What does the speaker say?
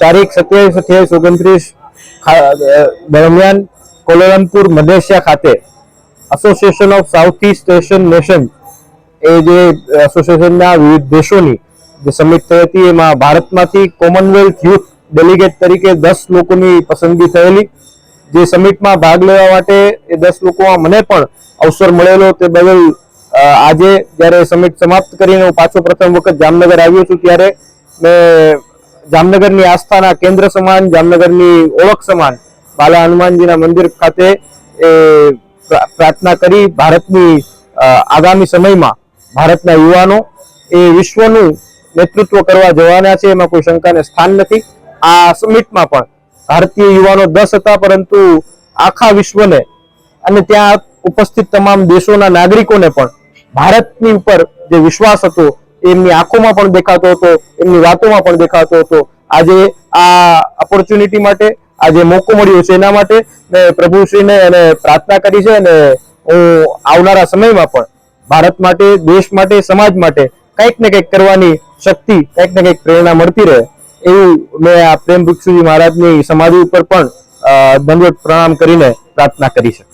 તારીખ સત્યાવીસ, અઠ્યાવીસ, ઓગણત્રીસ દરમિયાન કોલાલમપુર મલેશિયા ખાતે association of south east Asian nation એ જે એસોસિએશનના વિવિધ દેશોની જે સમિટ થઈ હતી, એમાં ભારતમાંથી કોમનવેલ્થ યુથ ડેલિગેટ તરીકે દસ લોકોની પસંદગી થયેલી. જે સમિટમાં ભાગ લેવા માટે એ દસ લોકોમાં મને પણ અવસર મળેલો તે બદલ આજે જ્યારે સમિટ સમાપ્ત કરીને હું પાછો પ્રથમ વખત જામનગર આવ્યો છું, ત્યારે મેં જામનગરની આસ્થાના કેન્દ્ર સમાન, જામનગરની ઓળખ સમાન, બાલા હનુમાનજીના મંદિર ખાતે એ પ્રાર્થના કરી ભારતની આગામી સમયમાં ભારતના યુવાનો એ વિશ્વનું નેતૃત્વ કરવા જવાના છે, એમાં કોઈ શંકાને સ્થાન નથી. આ સમિટમાં પણ ભારતીય યુવાનો દસ હતા, પરંતુ આખા વિશ્વને અને ત્યાં ઉપસ્થિત તમામ દેશોના નાગરિકોને પણ ભારતની ઉપર જે વિશ્વાસ હતો એમની આંખોમાં પણ દેખાતો હતો, એમની વાતોમાં પણ દેખાતો હતો. આજે આ ઓપોર્ચ્યુનિટી માટે, આજે મોકો મળ્યો છે એના માટે? મેં પ્રભુશ્રીને અને પ્રાર્થના કરી છે અને હું આવનારા સમયમાં પણ ભારત માટે, દેશ માટે, સમાજ માટે કંઈક ને કંઈક કરવાની શક્તિ, કંઈક ને કંઈક પ્રેરણા મળતી રહે. એવું મેં આ પ્રેમ ભિક્ષુજી મહારાજની સમાધિ ઉપર પણ દંડવત પ્રણામ કરીને પ્રાર્થના કરી છે.